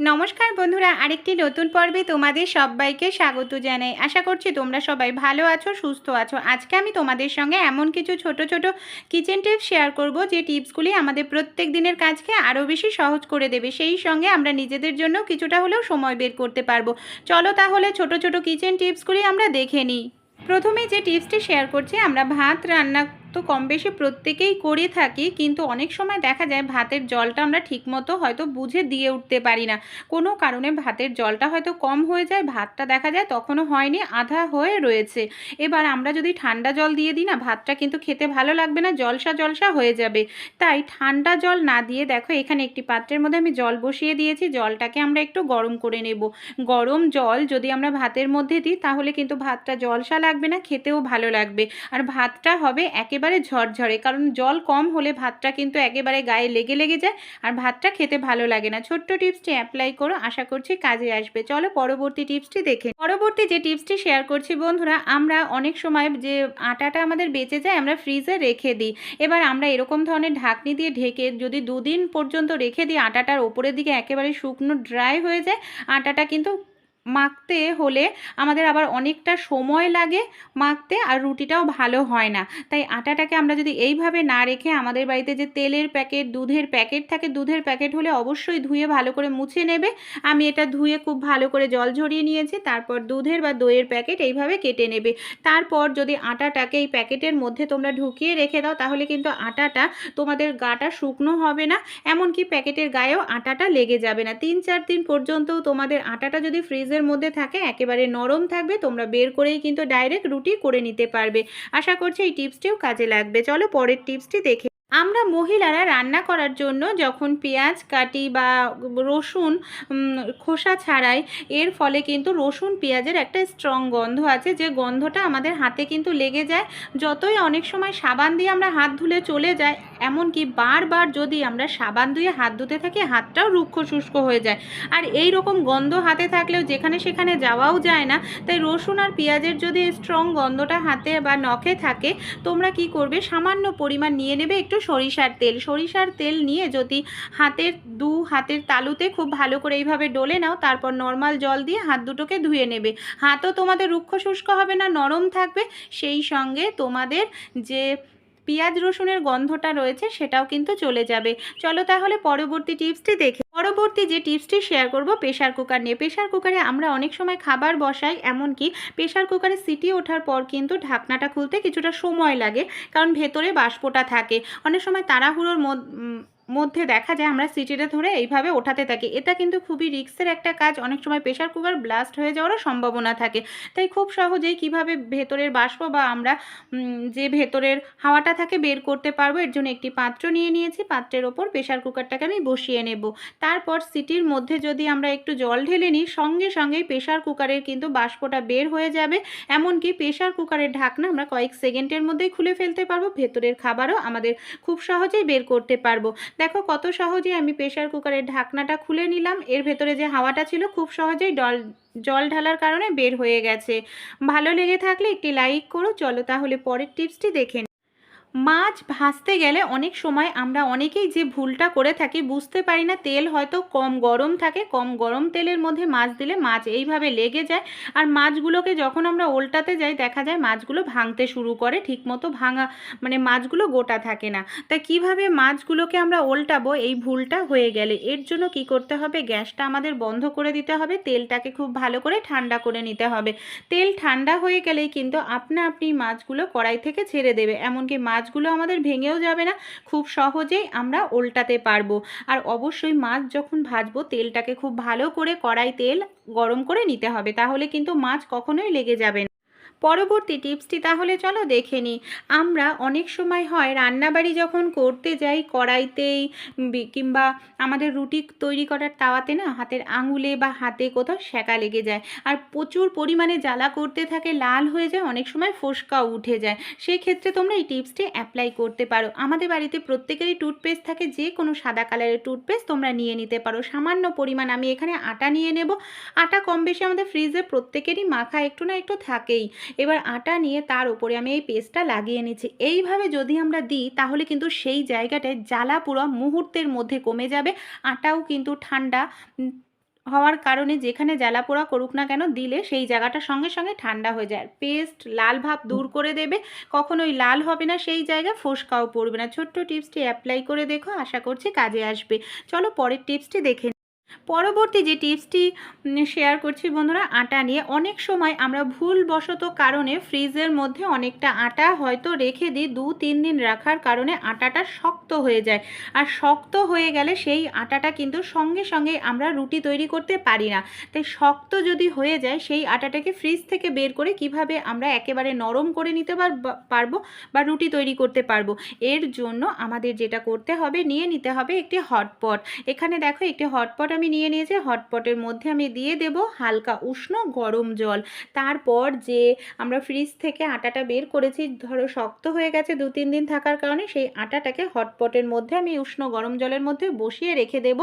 নমস্কার বন্ধুরা, আরেকটি নতুন পর্বে তোমাদের সবাইকে স্বাগত জানাই। আশা করছি তোমরা সবাই ভালো আছো, সুস্থ আছো। আজকে আমি তোমাদের সঙ্গে এমন কিছু ছোট ছোট কিচেন টিপস শেয়ার করব যে টিপসগুলি আমাদের প্রত্যেক দিনের কাজকে আরও বেশি সহজ করে দেবে। সেই সঙ্গে আমরা নিজেদের জন্য কিছুটা হলেও সময় বের করতে পারব। চলো তাহলে ছোট ছোট কিচেন টিপসগুলি আমরা দেখে নিই। প্রথমে যে টিপসটি শেয়ার করছি, আমরা ভাত রান্না তো কম বেশি প্রত্যেকেই করে থাকি, কিন্তু অনেক সময় দেখা যায় ভাতের জলটা আমরা ঠিকমতো হয়তো বুঝে দিয়ে উঠতে পারি না। কোনো কারণে ভাতের জলটা হয়তো কম হয়ে যায়, ভাতটা দেখা যায় তখনও হয়নি, আধা হয়ে রয়েছে। এবার আমরা যদি ঠান্ডা জল দিয়ে দিই না, ভাতটা কিন্তু খেতে ভালো লাগবে না, জলসা জলসা হয়ে যাবে। তাই ঠান্ডা জল না দিয়ে দেখো, এখানে একটি পাত্রের মধ্যে আমি জল বসিয়ে দিয়েছি, জলটাকে আমরা একটু গরম করে নেব। গরম জল যদি আমরা ভাতের মধ্যে দিই, তাহলে কিন্তু ভাতটা জলসা লাগবে না, খেতেও ভালো লাগবে। আর ভাতটা হবে একেবারে ঝরঝরে, কারণ জল কম হলে ভাতটা কিন্তু একেবারে গায়ে লেগে লেগে যায় আর ভাতটা খেতে ভালো লাগে না। ছোট্ট টিপসটি অ্যাপ্লাই করো, আশা করছি কাজে আসবে। চলো পরবর্তী টিপসটি দেখে পরবর্তী যে টিপসটি শেয়ার করছি বন্ধুরা, আমরা অনেক সময় যে আটাটা আমাদের বেঁচে যায় আমরা ফ্রিজে রেখে দিই। এবার আমরা এরকম ধরনের ঢাকনি দিয়ে ঢেকে যদি দুদিন পর্যন্ত রেখে দিই, আটাটার ওপরের দিকে একেবারে শুকনো ড্রাই হয়ে যায়, আটাটা কিন্তু মাখতে হলে আমাদের আবার অনেকটা সময় লাগে মাখতে আর রুটিটাও ভালো হয় না। তাই আটাটাকে আমরা যদি এইভাবে না রেখে আমাদের বাড়িতে যে তেলের প্যাকেট, দুধের প্যাকেট থাকে, দুধের প্যাকেট হলে অবশ্যই ধুয়ে ভালো করে মুছে নেবে। আমি এটা ধুয়ে খুব ভালো করে জল ঝরিয়ে নিয়েছি, তারপর দুধের বা দইয়ের প্যাকেট এইভাবে কেটে নেবে। তারপর যদি আটাটাকে এই প্যাকেটের মধ্যে তোমরা ঢুকিয়ে রেখে দাও, তাহলে কিন্তু আটাটা তোমাদের গাটা শুকনো হবে না, এমনকি প্যাকেটের গায়েও আটাটা লেগে যাবে না। তিন, চার দিন পর্যন্তও তোমাদের আটাটা যদি ফ্রিজে ফ্রিজের মধ্যে থাকে, একেবারে নরম থাকবে, তোমরা বের করেই কিন্তু ডাইরেক্ট রুটি করে নিতে পারবে। আশা করছি এই টিপসটিও কাজে লাগবে। চলো পরের টিপসটি দেখে আমরা মহিলারা রান্না করার জন্য যখন পেঁয়াজ, কাটি বা রসুন খোসা ছাড়াই, এর ফলে কিন্তু রসুন পেঁয়াজের একটা স্ট্রং গন্ধ আছে, যে গন্ধটা আমাদের হাতে কিন্তু লেগে যায়। যতই অনেক সময় সাবান দিয়ে আমরা হাত ধুলে চলে যায় এমনকি বারবার যদি আমরা সাবান ধুয়ে হাত ধুতে থাকি, হাতটাও রুক্ষ শুষ্ক হয়ে যায়। আর এই রকম গন্ধ হাতে থাকলেও যেখানে সেখানে যাওয়াও যায় না। তাই রসুন আর পেঁয়াজের যদি স্ট্রং গন্ধটা হাতে বা নখে থাকে, তোমরা কি করবে? সামান্য পরিমাণ নিয়ে নেবে, একটু সরিষার তেল। সরিষার তেল নিয়ে যদি হাতের দু হাতের তালুতে খুব ভালো করে এইভাবে ডলে নাও, তারপর নর্মাল জল দিয়ে হাত দুটোকে ধুয়ে নেবে। হাতও তোমাদের রুক্ষ শুষ্ক হবে না, নরম থাকবে। সেই সঙ্গে তোমাদের যে পেঁয়াজ রসুনের গন্ধটা রয়েছে সেটাও কিন্তু চলে যাবে। চলো তাহলে পরবর্তী টিপসটি দেখে পরবর্তী যে টিপসটি শেয়ার করব প্রেশার কুকার নিয়ে। প্রেশার কুকারে আমরা অনেক সময় খাবার বসাই, এমনকি প্রেশার কুকারে সিটি ওঠার পর কিন্তু ঢাকনাটা খুলতে কিছুটা সময় লাগে, কারণ ভেতরে বাষ্পটা থাকে। অনেক সময় তাড়াহুড়োর মধ্যে দেখা যায় আমরা সিটিটা ধরে এইভাবে ওঠাতে থাকি। এটা কিন্তু খুবই রিক্সের একটা কাজ। অনেক সময় প্রেশার কুকার ব্লাস্ট হয়ে যাওয়ারও সম্ভাবনা থাকে। তাই খুব সহজেই কীভাবে ভেতরের বাষ্প বা আমরা যে ভেতরের হাওয়াটা থাকে বের করতে পারব, এর জন্য একটি পাত্র নিয়ে নিয়েছি। পাত্রের ওপর প্রেশার কুকারটাকে আমি বসিয়ে নেব। তারপর সিটির মধ্যে যদি আমরা একটু জল ঢেলে নিই, সঙ্গে সঙ্গেই প্রেশার কুকারের কিন্তু বাষ্পটা বের হয়ে যাবে। এমনকি প্রেশার কুকারের ঢাকনা আমরা কয়েক সেকেন্ডের মধ্যেই খুলে ফেলতে পারব। ভেতরের খাবারও আমাদের খুব সহজেই বের করতে পারব। দেখো কত সহজে আমি প্রেশার কুকারের ঢাকনাটা খুলে নিলাম। এর ভেতরে যে হাওয়াটা ছিল খুব সহজেই ডল, জল ঢালার কারণে বের হয়ে গেছে। ভালো লেগে থাকলে একটি লাইক করো। চলো তাহলে পরের টিপসটি দেখে মাছ ভাজতে গেলে অনেক সময় আমরা অনেকেই যে ভুলটা করে থাকি, বুঝতে পারি না, তেল হয়তো কম গরম থাকে, কম গরম তেলের মধ্যে মাছ দিলে মাছ এইভাবে লেগে যায়। আর মাছগুলোকে যখন আমরা ওল্টাতে যাই, দেখা যায় মাছগুলো ভাঙতে শুরু করে, ঠিকমতো ভাঙা মানে মাছগুলো গোটা থাকে না। তাই কীভাবে মাছগুলোকে আমরা ওল্টাবো? এই ভুলটা হয়ে গেলে। এর জন্য কি করতে হবে? গ্যাসটা আমাদের বন্ধ করে দিতে হবে, তেলটাকে খুব ভালো করে ঠান্ডা করে নিতে হবে। তেল ঠান্ডা হয়ে গেলেই কিন্তু আপনা আপনি মাছগুলো কড়াই থেকে ছেড়ে দেবে। এমনকি মাছ মাছগুলো আমাদের ভেঙেও যাবে না, খুব সহজেই আমরা উল্টাতে পারব। আর অবশ্যই মাছ যখন ভাজবো, তেলটাকে খুব ভালো করে কড়াই তেল গরম করে নিতে হবে, তাহলে কিন্তু মাছ কখনোই লেগে যাবে না। পরবর্তী টিপসটি তাহলে চলো দেখে নিই। আমরা অনেক সময় হয় রান্নাবাড়ি যখন করতে যাই কড়াইতেই কিংবা আমাদের রুটি তৈরি করার তাওয়াতে না হাতের আঙুলে বা হাতে কোথাও সেকা লেগে যায়। আর প্রচুর পরিমাণে জ্বালা করতে থাকে, লাল হয়ে যায়, অনেক সময় ফোসকাও উঠে যায়। সেই ক্ষেত্রে তোমরা এই টিপসটি অ্যাপ্লাই করতে পারো। আমাদের বাড়িতে প্রত্যেকেরই টুথপেস্ট থাকে যে কোনো সাদা কালারের টুথপেস্ট তোমরা নিয়ে নিতে পারো। সামান্য পরিমাণ আমি এখানে আটা নিয়ে নেব। আটা কম বেশি আমাদের ফ্রিজে প্রত্যেকেরই মাখা একটু না একটু থাকেই। এবার আটা নিয়ে তার উপরে আমি এই পেস্টটা লাগিয়ে নিচ্ছি। এইভাবে যদি আমরা দিই, তাহলে কিন্তু সেই জায়গাটায় জ্বালা পুরো মুহূর্তের মধ্যে কমে যাবে। আটাও কিন্তু ঠান্ডা হওয়ার কারণে যেখানে জ্বালা পোড়া করুক না কেন, দিলে সেই জায়গাটা সঙ্গে সঙ্গে ঠান্ডা হয়ে যায়। পেস্ট লাল ভাব দূর করে দেবে। কখনোই লাল হবে না সেই জায়গায়, ফোসকাও পড়বে না। ছোট্ট টিপসটি অ্যাপ্লাই করে দেখো। আশা করছি কাজে আসবে। চলো পরের টিপসটি দেখে। পরবর্তী যে টিপসটি শেয়ার করছি বন্ধুরা, আটা নিয়ে অনেক সময় আমরা ভুলবশত কারণে ফ্রিজের মধ্যে অনেকটা আটা হয়তো রেখে দিই, দু তিন দিন রাখার কারণে আটাটা শক্ত হয়ে যায়। আর শক্ত হয়ে গেলে সেই আটাটা কিন্তু সঙ্গে সঙ্গে আমরা রুটি তৈরি করতে পারি না। তাই শক্ত যদি হয়ে যায়, সেই আটাটাকে ফ্রিজ থেকে বের করে কীভাবে আমরা একেবারে নরম করে নিতে পার- পারব বা রুটি তৈরি করতে পারব, এর জন্য আমাদের যেটা করতে হবে, নিয়ে নিতে হবে একটি হটপট এখানে দেখো একটি হটপট আমি নিয়ে নিয়েছি, হটপটের মধ্যে আমি দিয়ে দেব হালকা উষ্ণ গরম জল। তারপর যে আমরা ফ্রিজ থেকে আটাটা বের করেছি, ধরো শক্ত হয়ে গেছে দু তিন দিন থাকার কারণে, সেই আটাটাকে হটপটের মধ্যে আমি উষ্ণ গরম জলের মধ্যে বসিয়ে রেখে দেব।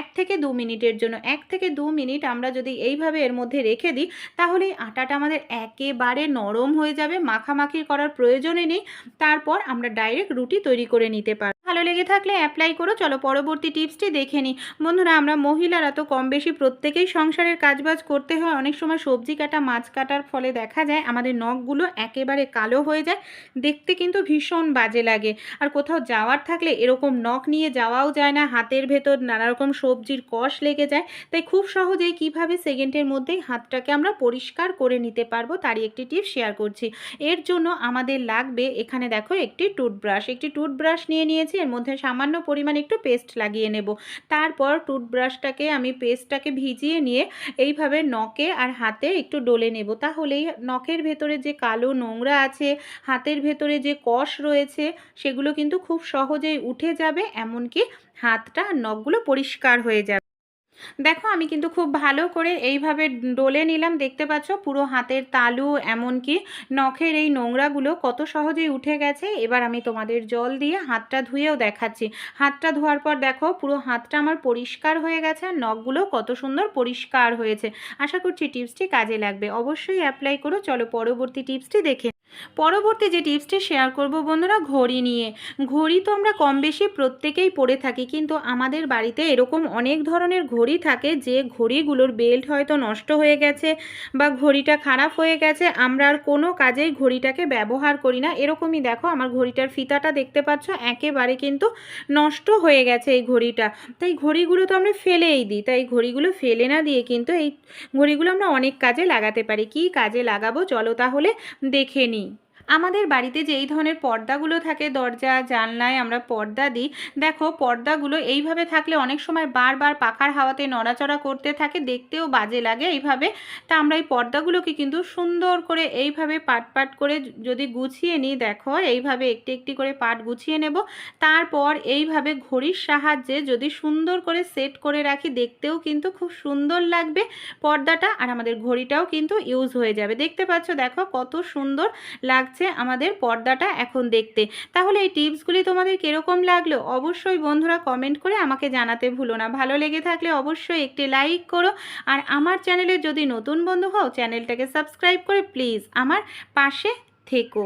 এক থেকে দু মিনিটের জন্য, এক থেকে দু মিনিট আমরা যদি এইভাবে এর মধ্যে রেখে দিই, তাহলে আটাটা আমাদের একেবারে নরম হয়ে যাবে, মাখামাখি করার প্রয়োজনে নেই। তারপর আমরা ডাইরেক্ট রুটি তৈরি করে নিতে পারব। ভালো লেগে থাকলে অ্যাপ্লাই করো। চলো পরবর্তী টিপসটি দেখে নিই। বন্ধুরা, আমরা মহিলারা তো কম বেশি প্রত্যেকেই সংসারের কাজবাজ করতে হয়। অনেক সময় সবজি কাটা, মাছ কাটার ফলে দেখা যায় আমাদের নখগুলো একেবারে কালো হয়ে যায়। দেখতে কিন্তু ভীষণ বাজে লাগে। আর কোথাও যাওয়ার থাকলে এরকম নখ নিয়ে যাওয়াও যায় না। হাতের ভেতর নানা রকম সবজির কষ লেগে যায়। তাই খুব সহজেই কীভাবে সেকেন্ডের মধ্যেই হাতটাকে আমরা পরিষ্কার করে নিতে পারব, তারই একটি টিপস শেয়ার করছি। এর জন্য আমাদের লাগবে এখানে দেখো একটি টুথব্রাশ একটি টুথব্রাশ নিয়ে নিয়েছি। এর মধ্যে সামান্য পরিমাণ একটু পেস্ট লাগিয়ে নেব। তারপর টুথব্রাশটাকে আমি পেস্টটাকে ভিজিয়ে নিয়ে এইভাবে নখে আর হাতে একটু ডলে নেব। তাহলেই নখের ভেতরে যে কালো নোংরা আছে, হাতের ভেতরে যে কষ রয়েছে, সেগুলো কিন্তু খুব সহজেই উঠে যাবে, এমনকি হাতটা আর নখগুলো পরিষ্কার হয়ে যাবে। দেখো, আমি কিন্তু খুব ভালো করে এইভাবে ডলে নিলাম। দেখতে পাচ্ছ, পুরো হাতের তালু, এমনকি নখের এই নোংরাগুলো কত সহজেই উঠে গেছে। এবার আমি তোমাদের জল দিয়ে হাতটা ধুয়েও দেখাচ্ছি। হাতটা ধোয়ার পর দেখো, পুরো হাতটা আমার পরিষ্কার হয়ে গেছে আর নখগুলো কত সুন্দর পরিষ্কার হয়েছে। আশা করছি টিপসটি কাজে লাগবে। অবশ্যই অ্যাপ্লাই করো। চলো পরবর্তী টিপসটি দেখে পরবর্তী যে টিপসটি শেয়ার করব বন্ধুরা, ঘড়ি নিয়ে। ঘড়ি তো আমরা কম বেশি প্রত্যেকেই পরে থাকি, কিন্তু আমাদের বাড়িতে এরকম অনেক ধরনের ঘড়ি থাকে যে ঘড়িগুলোর বেল্ট হয়তো নষ্ট হয়ে গেছে বা ঘড়িটা খারাপ হয়ে গেছে, আমরা আর কোনো কাজেই ঘড়িটাকে ব্যবহার করি না। এরকমই দেখো, আমার ঘড়িটার ফিতাটা দেখতে পাচ্ছ, একেবারে কিন্তু নষ্ট হয়ে গেছে এই ঘড়িটা। তাই ঘড়িগুলো তো আমরা ফেলেই দিই, তাই ঘড়িগুলো ফেলে না দিয়ে কিন্তু এই ঘড়িগুলো আমরা অনেক কাজে লাগাতে পারি। কি কাজে লাগাবো? চলো তাহলে দেখে নিই। আমাদের বাড়িতে যে এই ধরনের পর্দাগুলো থাকে, দরজা, জানলায় আমরা পর্দা দিই। দেখো, পর্দাগুলো এইভাবে থাকলে অনেক সময় বারবার পাখার হাওয়াতে নড়াচড়া করতে থাকে, দেখতেও বাজে লাগে এইভাবে। তা আমরা এই পর্দাগুলোকে কিন্তু সুন্দর করে এইভাবে পাট পাট করে যদি গুছিয়ে নিই, দেখো, এইভাবে একটি একটি করে পাট গুছিয়ে নেব। তারপর এইভাবে ঘড়ির সাহায্যে যদি সুন্দর করে সেট করে রাখি, দেখতেও কিন্তু খুব সুন্দর লাগবে পর্দাটা। আর আমাদের ঘড়িটাও কিন্তু ইউজ হয়ে যাবে। দেখতে পাচ্ছ, দেখো, কত সুন্দর লাগছে আমাদের পর্দাটা এখন দেখতে। তাহলে এই টিপসগুলি তোমাদের কীরকম লাগল? অবশ্যই বন্ধুরা কমেন্ট করে আমাকে জানাতে ভুলো না। ভালো লেগে থাকলে অবশ্যই একটি লাইক করো। আর আমার চ্যানেলে যদি নতুন বন্ধু হও চ্যানেলটাকে সাবস্ক্রাইব করে প্লিজ আমার পাশে থেকো।